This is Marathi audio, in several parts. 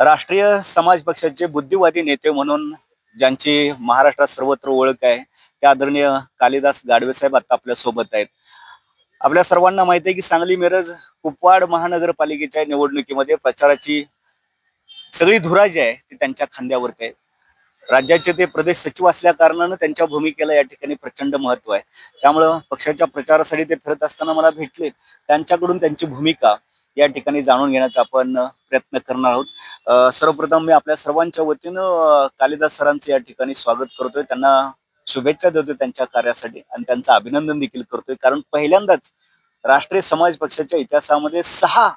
राष्ट्रीय समाज पक्षाचे बुद्धिवादी नेते म्हणून ज्यांची महाराष्ट्रात सर्वत्र ओळख आहे ते आदरणीय कालिदास गाडवे साहेब आता आपल्यासोबत आहेत. आपल्या सर्वांना माहिती आहे की सांगली मिरज कुपवाड महानगरपालिकेच्या निवडणुकीमध्ये प्रचाराची सगळी धुरा जी आहे ती त्यांच्या खांद्यावरती आहे. राज्याचे ते प्रदेश सचिव असल्या कारणानं त्यांच्या भूमिकेला या ठिकाणी प्रचंड महत्त्व आहे. त्यामुळं पक्षाच्या प्रचारासाठी ते फिरत असताना मला भेटले. त्यांच्याकडून त्यांची भूमिका या ठिकाणी जाणून घेण्याचा आपण प्रयत्न करणार आहोत. सर्वप्रथम मी आपल्या सर्वांच्या वतीनं कालिदास सरांचं या ठिकाणी स्वागत करतोय. त्यांना शुभेच्छा देतोय त्यांच्या कार्यासाठी आणि त्यांचं अभिनंदन देखील करतोय. कारण पहिल्यांदाच राष्ट्रीय समाज पक्षाच्या इतिहासामध्ये सहा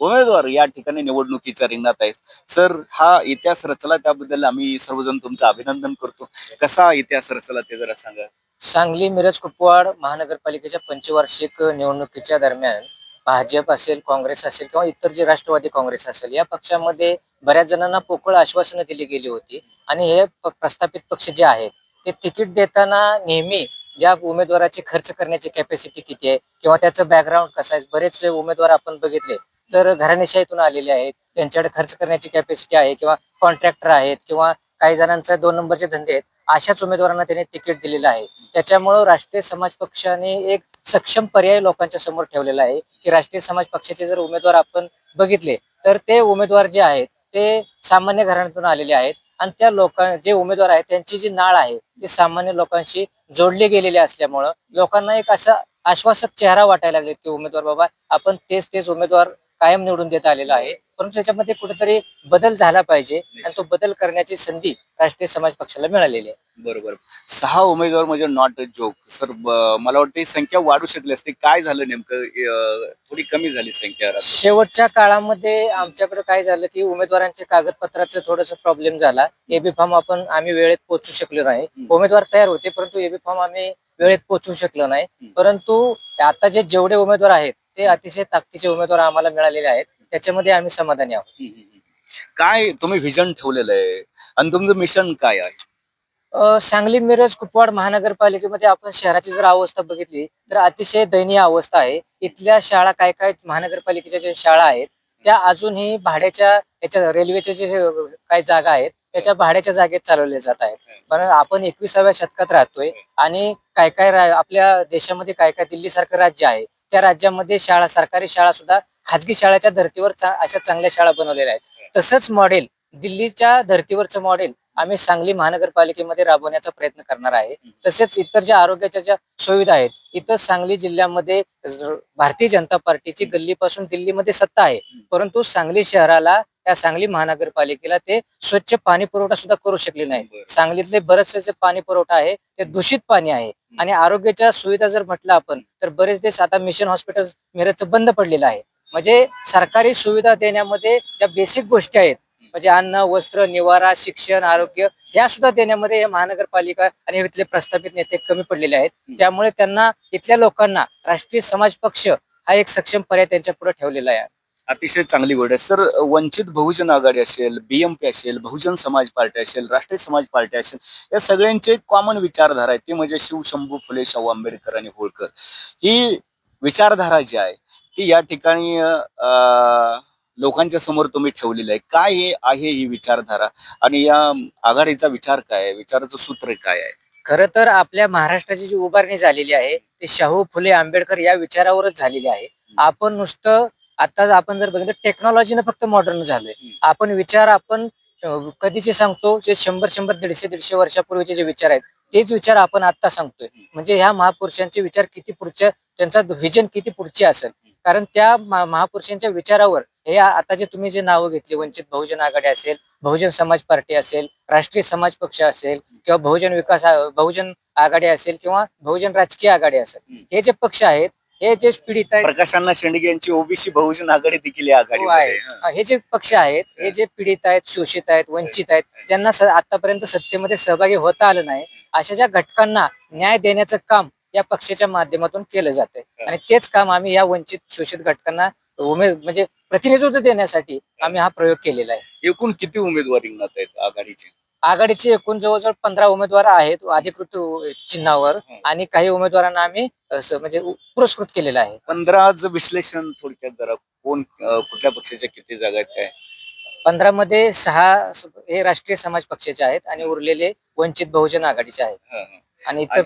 उमेदवार या ठिकाणी निवडणुकीच्या रिंगणात आहेत. सर हा इतिहास रचला त्याबद्दल आम्ही सर्वजण तुमचं अभिनंदन करतो. कसा इतिहास रचला ते जरा सांगा. सांगली मिरज कुपवाड महानगरपालिकेच्या पंचवार्षिक निवडणुकीच्या दरम्यान भाजप असेल काँग्रेस असेल किंवा इतर जे राष्ट्रवादी काँग्रेस असेल या पक्षामध्ये बऱ्याच जणांना पोकळ आश्वासनं दिली गेली होती. आणि हे प्रस्थापित पक्ष जे आहेत ते तिकीट देताना नेहमी ज्या उमेदवाराची खर्च करण्याची कॅपॅसिटी किती आहे किंवा त्याचं बॅकग्राऊंड कसं आहे बरेच उमेदवार आपण बघितले तर घराणेशाहीतून आलेले आहेत त्यांच्याकडे खर्च करण्याची कॅपॅसिटी आहे किंवा कॉन्ट्रॅक्टर आहेत किंवा काही जणांचा दोन नंबरचे धंदे आहेत अशाच उमेदवारांना त्यांनी तिकीट दिलेलं आहे. त्याच्यामुळं राष्ट्रीय समाज पक्षाने एक सक्षम पर्याय लोकांच्या समोर ठेवलेला आहे की राष्ट्रीय समाज पक्षाचे जर उमेदवार आपण बघितले तर ते उमेदवार जे आहेत ते सामान्य घराण्यातून आलेले आहेत आणि त्या लोकां जे उमेदवार आहेत त्यांची जी नाळ आहे ती सामान्य लोकांशी जोडली गेलेली असल्यामुळं लोकांना एक असा आश्वासक चेहरा वाटायला लागले की उमेदवार बाबा आपण तेच तेच उमेदवार कायम निवडून देत आलेला आहे. परंतु त्याच्यामध्ये कुठेतरी बदल झाला पाहिजे आणि तो बदल करण्याची संधी राष्ट्रीय समाज पक्षाला मिळालेली आहे. बरोबर. सहा उमेदवार म्हणजे नॉट अ जोक सर मला वाटतं संख्या वाढू शकली असते. काय झालं नेमकं? थोडी कमी झाली संख्या शेवटच्या काळामध्ये आमच्याकडे काय झालं की उमेदवारांच्या कागदपत्राचं थोडस प्रॉब्लेम झाला. एबी फॉर्म आपण आम्ही वेळेत पोहोचू शकलो नाही. उमेदवार तयार होते परंतु एबी फॉर्म आम्ही वेळेत पोहोचू शकलो नाही. परंतु आता जे जेवढे उमेदवार आहेत ते अतिशय ताकदीचे उमेदवार आम्हाला मिळालेले आहेत. त्याच्यामध्ये आम्ही समाधानी आहोत. काय तुम्ही व्हिजन ठेवलेलं आहे? आणि तुमचं मिशन काय आहे? अ, सांगली मिरज कुपवाड महानगरपालिकेमध्ये आपण शहराची जर अवस्था बघितली तर अतिशय दयनीय अवस्था आहे. इथल्या शाळा काय काय महानगरपालिकेच्या ज्या शाळा आहेत त्या अजूनही भाड्याच्या याच्या रेल्वेच्या जे काही जागा आहेत त्याच्या भाड्याच्या जागेत चालवल्या जात आहेत. पण आपण एकविसाव्या शतकात राहतोय आणि काय काय रा- आपल्या देशामध्ये काय काय दिल्ली सारखं राज्य आहे त्या राज्यामध्ये शाळा सरकारी शाळा सुद्धा खाजगी शाळेच्या धर्तीवर चा- अशा चांगल्या शाळा बनवलेल्या आहेत. तसंच मॉडेल दिल्लीच्या धर्तीवरचं मॉडेल आम्ही सांगली महानगरपालिकेमध्ये राबवण्याचा प्रयत्न करणार आहे. तसेच इतर ज्या आरोग्याच्या ज्या सुविधा आहेत इथं सांगली जिल्ह्यामध्ये भारतीय जनता पार्टीची गल्लीपासून दिल्लीमध्ये सत्ता आहे. परंतु सांगली शहराला त्या सांगली महानगरपालिकेला ते स्वच्छ पाणी पुरवठा सुद्धा करू शकले नाही. सांगलीतले बरेचसे जे पाणी पुरवठा आहे ते दूषित पाणी आहे. आणि आरोग्याच्या सुविधा जर म्हटलं आपण तर बरेच देश आता मिशन हॉस्पिटल मिरजचं बंद पडलेलं आहे. म्हणजे सरकारी सुविधा देण्यामध्ये ज्या बेसिक गोष्टी आहेत म्हणजे अन्न वस्त्र निवारा शिक्षण आरोग्य ह्या सुद्धा देण्यामध्ये हे महानगरपालिका आणि इथले प्रस्थापित नेते कमी पडलेले आहेत. त्यामुळे त्यांना इथल्या लोकांना राष्ट्रीय समाज पक्ष हा एक सक्षम पर्याय त्यांच्या पुढे ठेवलेला आहे. अतिशय चांगली गोष्ट आहे. सर वंचित बहुजन आघाडी असेल बीएमपी असेल बहुजन समाज पार्टी असेल राष्ट्रीय समाज पार्टी असेल या सगळ्यांचे कॉमन विचारधारा आहे ती म्हणजे शिवशंभू फुले शाहू आंबेडकर आणि होळकर. ही विचारधारा जी आहे ती या ठिकाणी लोकांच्या समोर तुम्ही ठेवलेली आहे. काय हे आहे ही विचारधारा? आणि या आघाडीचा विचार काय आहे? विचाराचं सूत्र काय आहे? खरं तर आपल्या महाराष्ट्राची जी उभारणी झालेली आहे ते शाहू फुले आंबेडकर या विचारावरच झालेली आहे. आपण नुसतं आता आपण जर बघितलं टेक्नॉलॉजीनं फक्त मॉडर्न झालोय. आपण विचार आपण कधीचे सांगतो जे शंभर शंभर दीडशे दीडशे वर्षापूर्वीचे जे विचार आहेत तेच विचार आपण आता सांगतोय. म्हणजे ह्या महापुरुषांचे विचार किती पुढच्या त्यांचा व्हिजन किती पुढचे असेल? कारण त्या महा- महापुरुषांच्या विचारावर हे आता जे तुम्ही जे नावं घेतली वंचित बहुजन आघाडी असेल बहुजन समाज पार्टी असेल राष्ट्रीय समाज पक्ष असेल किंवा बहुजन विकास बहुजन आघाडी असेल किंवा बहुजन राजकीय आघाडी असेल. हे जे पक्ष आहेत हे जे पीडित आहेत प्रकाशांना शेंडगे यांची ओबीसी बहुजन आघाडी देखील या हो आहे. हं. जे पक्ष आहेत हे जे पीडित आहेत शोषित आहेत वंचित आहेत ज्यांना आतापर्यंत सत्तेमध्ये सहभागी होता आलं नाही अशा ज्या घटकांना न्याय देण्याचं काम या पक्षाच्या माध्यमातून केलं जातंय. आणि तेच काम आम्ही या वंचित शोषित घटकांना उमे म्हणजे प्रतिनिधित्व देण्यासाठी आम्ही हा प्रयोग केलेला आहे. एकूण किती उमेदवार रिंगणात आहेत आघाडीचे? आघाडीचे एकूण जवळजवळ पंधरा उमेदवार आहेत अधिकृत चिन्हावर. आणि काही उमेदवारांना आम्ही म्हणजे पुरस्कृत केलेलं आहे. पंधराचं विश्लेषण थोडक्यात जरा कोण कुठल्या पक्षाच्या किती जागा आहेत काय? पंधरा मध्ये सहा हे राष्ट्रीय समाज पक्षाचे आहेत आणि उरलेले वंचित बहुजन आघाडीचे आहेत. आणि इतर.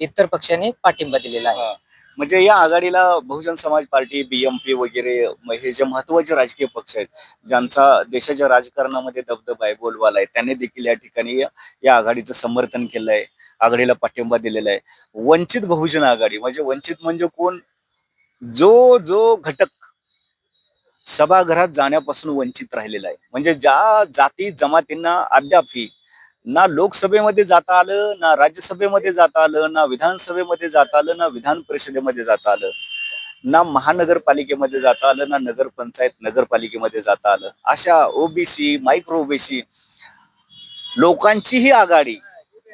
इतर पक्षांनी पाठिंबा दिलेला आहे. हा. म्हणजे या आघाडीला बहुजन समाज पार्टी बीएमपी वगैरे हे जे महत्त्वाचे राजकीय पक्ष आहेत ज्यांचा देशाच्या राजकारणामध्ये दबदबा आहे बोलबाला आहे त्यांनी देखील या ठिकाणी या- या आघाडीचं समर्थन केलं आहे आघाडीला पाठिंबा दिलेला आहे. वंचित बहुजन आघाडी म्हणजे वंचित म्हणजे कोण? जो जो घटक सभागृहात जाण्यापासून वंचित राहिलेला आहे. म्हणजे ज्या जाती जमातींना अद्यापही ना लोकसभेमध्ये जाता आलं ना राज्यसभेमध्ये जाता आलं ना विधानसभेमध्ये जाता आलं ना विधान परिषदेमध्ये जाता आलं ना महानगरपालिकेमध्ये जाता आलं ना नगरपंचायत नगरपालिकेमध्ये जाता आलं. अशा ओबीसी मायक्रो ओबीसी लोकांची ही आघाडी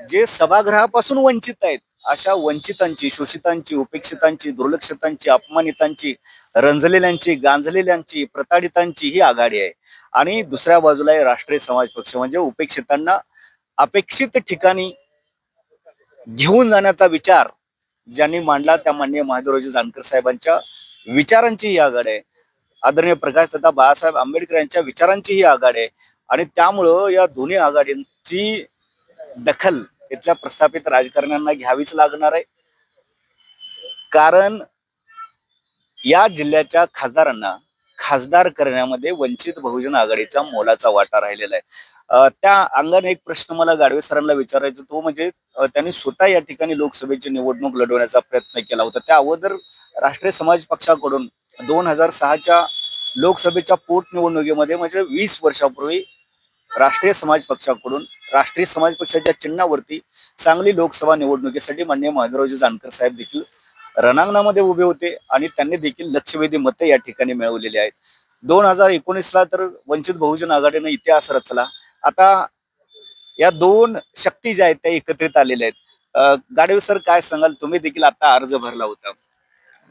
जे सभागृहापासून वंचित आहेत अशा वंचितांची शोषितांची उपेक्षितांची दुर्लक्षितांची अपमानितांची रंजलेल्यांची गांजलेल्यांची प्रताडितांची ही आघाडी आहे. आणि दुसऱ्या बाजूला राष्ट्रीय समाज पक्ष म्हणजे उपेक्षितांना अपेक्षित ठिकाणी घेऊन जाण्याचा विचार ज्यांनी मांडला त्या माननीय महादेवरावजी जानकर साहेबांच्या विचारांची ही आघाड आहे. आदरणीय प्रकाशदादा बाळासाहेब आंबेडकर यांच्या विचारांची ही आघाड आहे. आणि त्यामुळं या दोन्ही आघाडींची दखल इथल्या प्रस्थापित राजकारण्यांना घ्यावीच लागणार आहे. कारण या जिल्ह्याच्या खासदारांना खासदार करण्यामध्ये वंचित बहुजन आघाडीचा मोलाचा वाटा राहिलेला आहे. त्या अंगाने एक प्रश्न मला गाडवे सरांना विचारायचा तो म्हणजे त्यांनी स्वतः या ठिकाणी लोकसभेची निवडणूक लढवण्याचा प्रयत्न केला होता. त्या अगोदर राष्ट्रीय समाज पक्षाकडून दोन हजार सहाच्या लोकसभेच्या पोटनिवडणुकीमध्ये म्हणजे वीस वर्षापूर्वी राष्ट्रीय समाज पक्षाकडून राष्ट्रीय समाज पक्षाच्या चिन्हावरती सांगली लोकसभा निवडणुकीसाठी माननीय महादेवरावजी जानकर साहेब देखील रणांगणामध्ये उभे होते आणि त्यांनी देखील लक्षवेधी मते या ठिकाणी मिळवलेली आहेत. दोन हजार एकोणीसला तर वंचित बहुजन आघाडीनं इतिहास रचला. आता या दोन शक्ती ज्या आहेत त्या एकत्रित आलेल्या आहेत. अं, गाडवे सर काय सांगाल? तुम्ही देखील आता अर्ज भरला होता.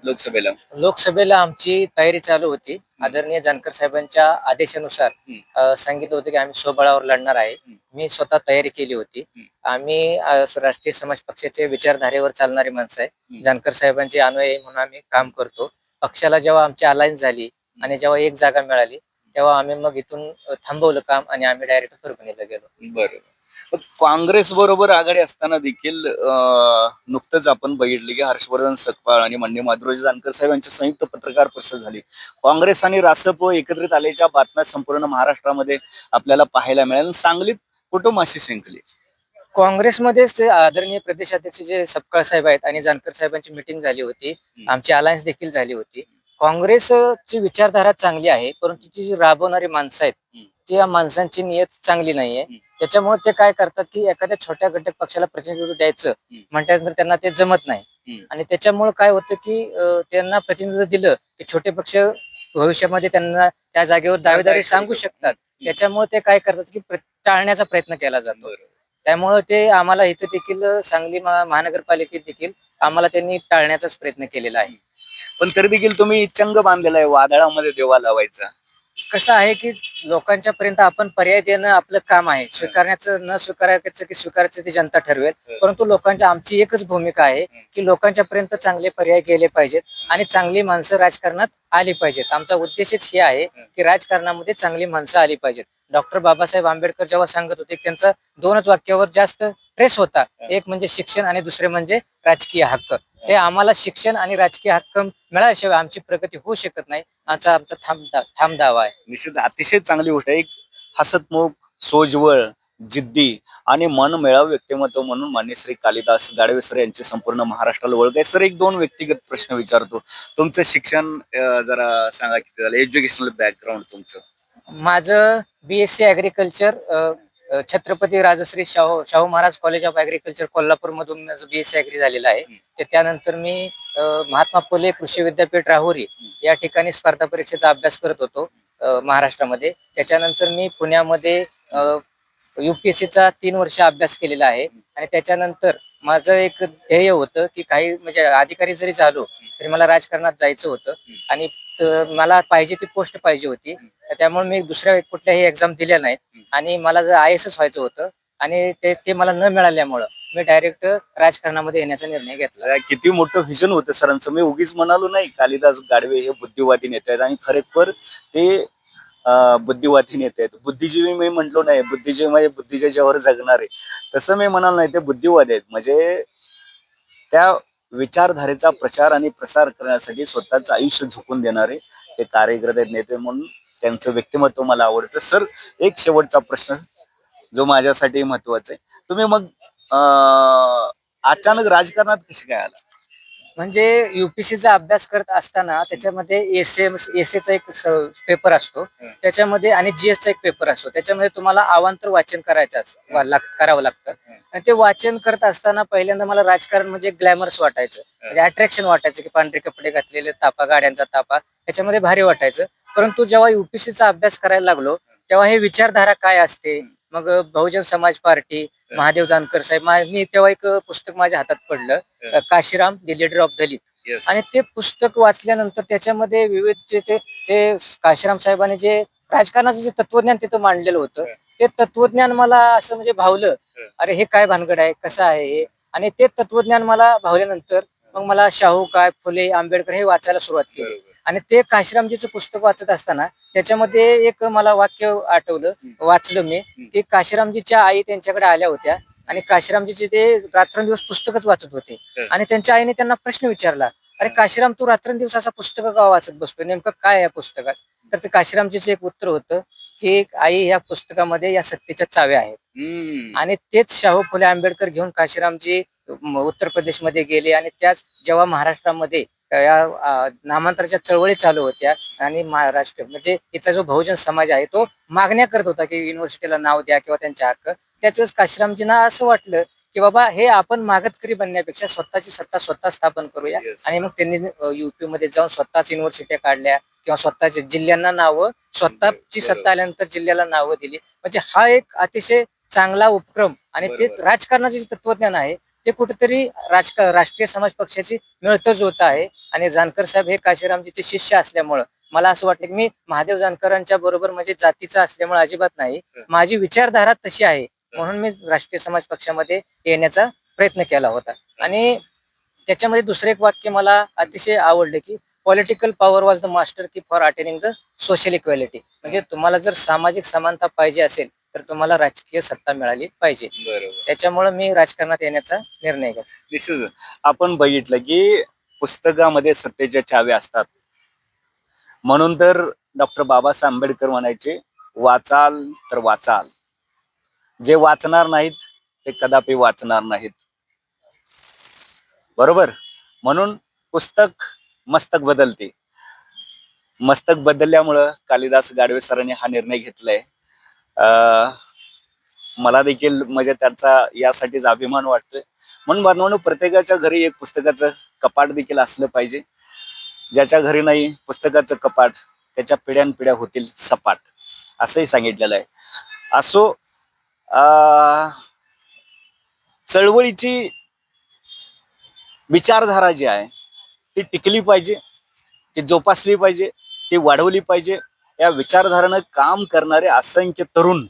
लोकसभेला? लोकसभेला आमची तयारी चालू होती. आदरणीय जानकर साहेबांच्या आदेशानुसार. अ, सांगितलं होतं की आम्ही स्वबळावर लढणार आहे. हम्म. मी स्वतः तयारी केली होती. हम्म. आम्ही अ, राष्ट्रीय समाज पक्षाचे विचारधारेवर चालणारी माणसं आहे. हम्म. जानकर साहेबांचे अनुयायी म्हणून आम्ही काम करतो. पक्षाला जेव्हा आमची अलायन्स झाली आणि जेव्हा एक जागा मिळाली तेव्हा आम्ही मग इथून अ, थांबवलं काम आणि आम्ही डायरेक्ट परभणीला गेलो. बरोबर. काँग्रेस बरोबर आघाडी असताना देखील नुकतंच आपण बघितले की हर्षवर्धन सकपाळ आणि मान्य माधुराजी जानकर साहेब यांची संयुक्त पत्रकार परिषद झाली. काँग्रेस आणि रासप एकत्रित आल्याच्या बातम्या संपूर्ण महाराष्ट्रामध्ये आपल्याला पाहायला मिळाल्या. सांगलीत कुटुंब अशी शिंकली काँग्रेसमध्येच आदरणीय प्रदेशाध्यक्ष जे सपकाळ साहेब आहेत आणि जानकर साहेबांची मिटिंग झाली होती आमची अलायन्स देखील झाली होती. काँग्रेसची विचारधारा चांगली आहे परंतु ती जी राबवणारी माणसं आहेत. ती या माणसांची नियत चांगली नाहीये. त्याच्यामुळे ते काय करतात की एखाद्या छोट्या घटक पक्षाला प्रतिनिधित्व द्यायचं. हम्म. म्हणल्यानंतर त्यांना ते जमत नाही. आणि त्याच्यामुळे काय होतं की त्यांना प्रतिनिधित्व दिलं की छोटे पक्ष भविष्यामध्ये त्यांना त्या जागेवर दावेदारी सांगू शकतात. त्याच्यामुळे ते काय करतात की टाळण्याचा प्रयत्न केला जातो. त्यामुळे ते आम्हाला इथं देखील सांगली महा- महानगरपालिकेत देखील आम्हाला त्यांनी टाळण्याचाच प्रयत्न केलेला आहे. पण तरी देखील तुम्ही चंग बांधलेला आहे वादळामध्ये देवा लावायचा. कसं आहे की लोकांच्या पर्यंत आपण पर्याय देणं आपलं काम आहे. स्वीकारण्याचं न स्वीकारायचं की स्वीकारायचं ती जनता ठरवेल. हं. परंतु लोकांच्या आमची एकच भूमिका आहे की लोकांच्या पर्यंत चांगले पर्याय गेले पाहिजेत आणि चांगली माणसं राजकारणात आली पाहिजेत. आमचा उद्देशच हे आहे की राजकारणामध्ये चांगली माणसं आली पाहिजेत. डॉक्टर बाबासाहेब आंबेडकर जेव्हा सांगत होते त्यांचा दोनच वाक्यावर जास्त ट्रेस होता. एक म्हणजे शिक्षण आणि दुसरे म्हणजे राजकीय हक्क. ते आम्हाला शिक्षण आणि राजकीय हक्क मिळाल्याशिवाय आमची प्रगती होऊ शकत नाही आमचा आमचा ठाम ठाम दावा आहे. निश्चित अतिशय चांगली गोष्ट आहे. एक हसतमुख सोजवळ जिद्दी आणि मन मिळाव व्यक्तिमत्व म्हणून मान्य श्री कालिदास गाडवे सर यांचे संपूर्ण महाराष्ट्राला ओळख आहे. सर एक दोन व्यक्तिगत प्रश्न विचारतो. तुमचं शिक्षण जरा सांगा किती झालं? एज्युकेशनल बॅकग्राऊंड तुमचं? माझं B S C agriculture Chhatrapati Rajshri Shahu Shahu Maharaj college of agriculture Kolhapur मधून माझं बी एस सी ॲग्री झालेलं आहे. ते त्यानंतर मी महात्मा फुले कृषी विद्यापीठ राहुरी या ठिकाणी स्पर्धा परीक्षेचा अभ्यास करत होतो महाराष्ट्रामध्ये. त्याच्यानंतर मी पुण्यामध्ये युपीएससीचा तीन वर्ष अभ्यास केलेला आहे. आणि त्याच्यानंतर माझं एक ध्येय होतं की काही म्हणजे अधिकारी जरी झालो तरी मला राजकारणात जायचं होतं. आणि मला पाहिजे ती पोस्ट पाहिजे होती. त्यामुळे मी दुसऱ्या कुठल्याही एक्झाम दिल्या नाहीत. आणि मला जर आय एस एस व्हायचं होतं आणि ते ते मला न मिळाल्यामुळं मी डायरेक्ट राजकारणामध्ये येण्याचा निर्णय घेतला. किती मोठं व्हिजन होतं सरांचं. मी उगीच म्हणालो नाही कालिदास गाडवे हे बुद्धिवादी नेते आहेत आणि खरेखर ते बुद्धिवादी नेते आहेत. बुद्धिजीवी मी म्हटलो नाही बुद्धिजीवी म्हणजे बुद्धीच्या ज्यावर जगणारे. तसं मी म्हणाल नाही ते बुद्धिवादी आहेत. म्हणजे त्या विचारधारेचा प्रचार आणि प्रसार करण्यासाठी स्वतःचं आयुष्य झुकून देणारे ते कार्यकर्ते आहेत, नेते म्हणून त्यांचं व्यक्तिमत्व मला आवडतं. सर एक शेवटचा प्रश्न जो माझ्यासाठी महत्त्वाचा आहे. तुम्ही मग अचानक राजकारणात कसे काय आला? म्हणजे युपीसीचा अभ्यास करत असताना त्याच्यामध्ये एस एम एस चा एक पेपर असतो. त्याच्यामध्ये आणि जीएस चा एक पेपर असतो. त्याच्यामध्ये तुम्हाला अवांतर वाचन करायचं असं- वा- लाग- करावं लागतं. आणि ते वाचन करत असताना पहिल्यांदा मला राजकारण म्हणजे ग्लॅमरस वाटायचं. म्हणजे अट्रॅक्शन वाटायचं की पांढरे कपडे घातलेले तापा गाड्यांचा तापा त्याच्यामध्ये भारी वाटायचं. परंतु जेव्हा युपीसीचा अभ्यास करायला लागलो तेव्हा हे विचारधारा काय असते? मग बहुजन समाज पार्टी महादेव जानकर साहेब मा- तेव्हा एक पुस्तक माझ्या हातात पडलं Kashiram the leader of Dalit. आणि ते पुस्तक वाचल्यानंतर त्याच्यामध्ये विविध जे ते ते काशीराम साहेबांनी जे राजकारणाचं जे तत्वज्ञान तिथं मांडलेलं होतं ते तत्वज्ञान मला असं म्हणजे भावलं अरे हे काय भानगड आहे? कसं आहे हे? आणि ते तत्वज्ञान मला भावल्यानंतर मग मला शाहू काय फुले आंबेडकर हे वाचायला सुरुवात केली. आणि ते काशीरामजीचं पुस्तक वाचत असताना त्याच्यामध्ये एक मला वाक्य आठवलं वाचलं मी की काशीरामजीच्या आई त्यांच्याकडे आल्या होत्या आणि काशीरामजीचे ते रात्रंदिवस पुस्तकच वाचत होते. आणि त्यांच्या आईने त्यांना प्रश्न विचारला अरे काशीराम तू रात्रंदिवस असा पुस्तक का वाचत बसतोय? नेमकं काय या पुस्तकात? तर ते काशीरामजीचं एक उत्तर होतं की आई या पुस्तकामध्ये या सत्तेच्या चाव्या आहेत. आणि तेच शाहू फुले आंबेडकर घेऊन काशीरामजी उत्तर प्रदेशमध्ये गेले आणि त्याच जेव्हा महाराष्ट्रामध्ये या नामांतराच्या चळवळी चालू होत्या आणि महाराष्ट्र म्हणजे इथला जो बहुजन समाज आहे तो मागण्या करत होता की युनिव्हर्सिटीला नाव द्या किंवा त्यांच्या हक्क. त्याच वेळेस काशीरामजींना असं वाटलं की बाबा हे आपण मागतकरी बनण्यापेक्षा स्वतःची सत्ता स्वतः स्थापन करूया. आणि मग त्यांनी युपी मध्ये जाऊन स्वतःच युनिव्हर्सिट्या काढल्या किंवा स्वतःच्या जिल्ह्यांना नावं स्वतःची सत्ता आल्यानंतर जिल्ह्याला नावं दिली. म्हणजे हा एक अतिशय चांगला उपक्रम आणि ते. राजकारणाचे तत्वज्ञान आहे ते कुठेतरी राजक राष्ट्रीय समाज पक्षाची मिळतच होत आहे. आणि जानकर साहेब हे काशीरामजीचे शिष्य असल्यामुळं मला असं वाटलं की मी महादेव जानकरांच्या बरोबर म्हणजे जातीचा असल्यामुळे अजिबात नाही. माझी विचारधारा तशी आहे. म्हणून मी राष्ट्रीय समाज पक्षामध्ये येण्याचा प्रयत्न केला होता. आणि त्याच्यामध्ये दुसरं एक वाक्य मला अतिशय आवडलं की political power was the master key for attaining the social equality म्हणजे तुम्हाला जर सामाजिक समानता पाहिजे असेल तर तुम्हाला राजकीय सत्ता मिळाली पाहिजे. बरोबर. त्याच्यामुळे मी राजकारणात येण्याचा निर्णय घेतला. निश्चित. आपण बघितलं की पुस्तकामध्ये सत्तेच्या चाव्या असतात. म्हणून तर डॉक्टर बाबासाहेब आंबेडकर म्हणायचे वाचाल तर वाचाल. जे वाचणार नाहीत ते कदापि वाचणार नाहीत. बरोबर? म्हणून पुस्तक मस्तक बदलते. मस्तक बदलल्यामुळं कालिदास गाडवे सरांनी हा निर्णय घेतलाय. मला देखील म्हणजे त्याचा यासाठीच अभिमान वाटतोय. म्हणून बांधवांनो प्रत्येकाच्या घरी एक पुस्तकाचं कपाट देखील असलं पाहिजे. ज्याच्या घरी नाही पुस्तकाचं कपाट त्याच्या पिढ्यानपिढ्या होतील सपाट असंही सांगितलेलं आहे. असो अं, चळवळीची विचारधारा जी आहे ती टिकली पाहिजे ती जोपासली पाहिजे ती वाढवली पाहिजे या विचारधारेनं काम करणारे असंख्य तरुण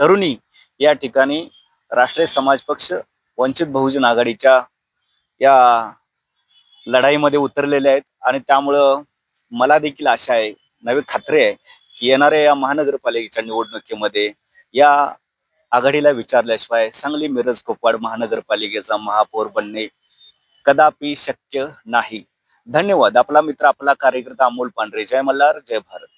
तरुणी या ठिकाणी राष्ट्रीय समाज पक्ष वंचित बहुजन आघाडीच्या या लढाईमध्ये उतरलेले आहेत. आणि त्यामुळं मला देखील आशा आहे नवी खात्री आहे की येणाऱ्या या महानगरपालिकेच्या निवडणुकीमध्ये या आघाडीला विचारल्याशिवाय सांगली मिरज कोपवाड महानगरपालिकेचा महापौर बनणे कदापि शक्य नाही. धन्यवाद. आपला मित्र आपला कार्यकर्ता अमोल पांढरे. जय मल्हार जय भारत.